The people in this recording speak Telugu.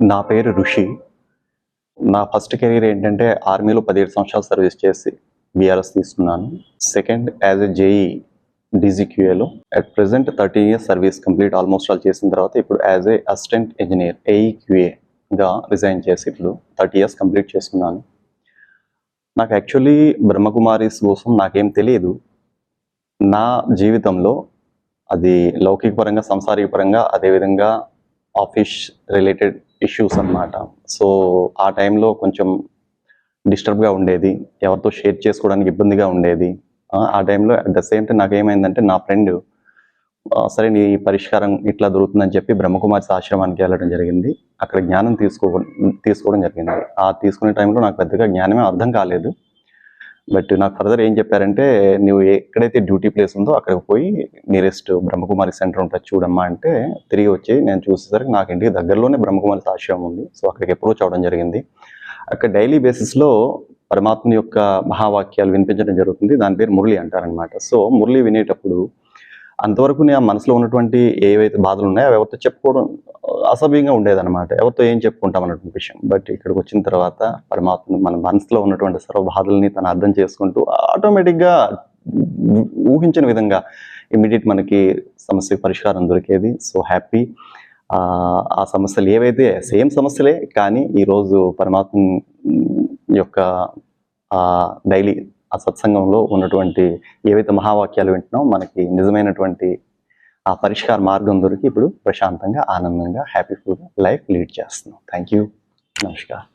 నా పేరు ఋషి. నా ఫస్ట్ కెరీర్ ఏంటంటే ఆర్మీలో పదిహేడు సంవత్సరాలు సర్వీస్ చేసి బీఆర్ఎస్ తీసుకున్నాను. Second as a JE డీజీక్యూఏలో. At present thirty years service complete almost all చేసిన తర్వాత ఇప్పుడు యాజ్ ఏ అసిస్టెంట్ ఇంజనీర్ ఏఈక్యూఏగా రిజైన్ చేసి ఇప్పుడు థర్టీ ఇయర్స్ కంప్లీట్ చేసుకున్నాను. నాకు యాక్చువల్లీ బ్రహ్మకుమారీస్ కోసం నాకేం తెలియదు నా జీవితంలో అది లౌకిక పరంగా సంసారిక పరంగా అదేవిధంగా ఆఫీస్ రిలేటెడ్ ఇష్యూస్ అన్నమాట. సో ఆ టైంలో కొంచెం డిస్టర్బ్గా ఉండేది. ఎవరితో షేర్ చేసుకోవడానికి ఇబ్బందిగా ఉండేది. ఆ, టైంలో అట్ ద సేమ్ టైం నాకు ఏమైందంటే నా ఫ్రెండ్ సరే నీ పరిష్కారం ఇట్లా దొరుకుతుందని చెప్పి బ్రహ్మకుమారి ఆశ్రమానికి వెళ్ళడం జరిగింది. అక్కడ జ్ఞానం తీసుకో తీసుకోవడం జరిగింది. ఆ తీసుకునే టైంలో నాకు పెద్దగా జ్ఞానమే అర్థం కాలేదు. బట్ నాకు ఫర్దర్ ఏం చెప్పారంటే నువ్వు ఎక్కడైతే డ్యూటీ ప్లేస్ ఉందో అక్కడికి పోయి నియరెస్ట్ బ్రహ్మకుమారి సెంటర్ ఉంటుంది చూడమ్మా అంటే తిరిగి వచ్చి నేను చూసేసరికి నాకు ఇంటికి దగ్గరలోనే బ్రహ్మకుమారి ఆశ్రమం ఉంది. సో అక్కడికి అప్రోచ్ అవడం జరిగింది. అక్కడ డైలీ బేసిస్లో పరమాత్మ యొక్క మహావాక్యాలు వినిపించడం జరుగుతుంది. దాని పేరు మురళి అంటారనమాట సో మురళి వినేటప్పుడు అంతవరకు నేను మనసులో ఉన్నటువంటి ఏవైతే బాధలు ఉన్నాయో అవి ఎవరితో చెప్పుకోవడం అసభ్యంగా ఉండేదన్నమాట. ఎవరితో ఏం చెప్పుకుంటాం అన్నటువంటి విషయం. బట్ ఇక్కడికి వచ్చిన తర్వాత పరమాత్మ మన మనసులో ఉన్నటువంటి సర్వ బాధల్ని తను అర్థం చేసుకుంటూ ఆటోమేటిక్గా ఊహించిన విధంగా ఇమీడియట్ మనకి సమస్య పరిష్కారం దొరికేది. So happy. ఆ సమస్యలు ఏవైతే సేమ్ సమస్యలే కానీ ఈరోజు పరమాత్మ యొక్క డైలీ ఆ సత్సంగంలో ఉన్నటువంటి ఏవైతే మహావాక్యాలు వింటున్నామో మనకి నిజమైనటువంటి ఆ పరిష్కార మార్గం దొరికి ఇప్పుడు ప్రశాంతంగా ఆనందంగా హ్యాపీఫుల్గా లైఫ్ లీడ్ చేస్తున్నాం. థ్యాంక్ యూ నమస్కారం.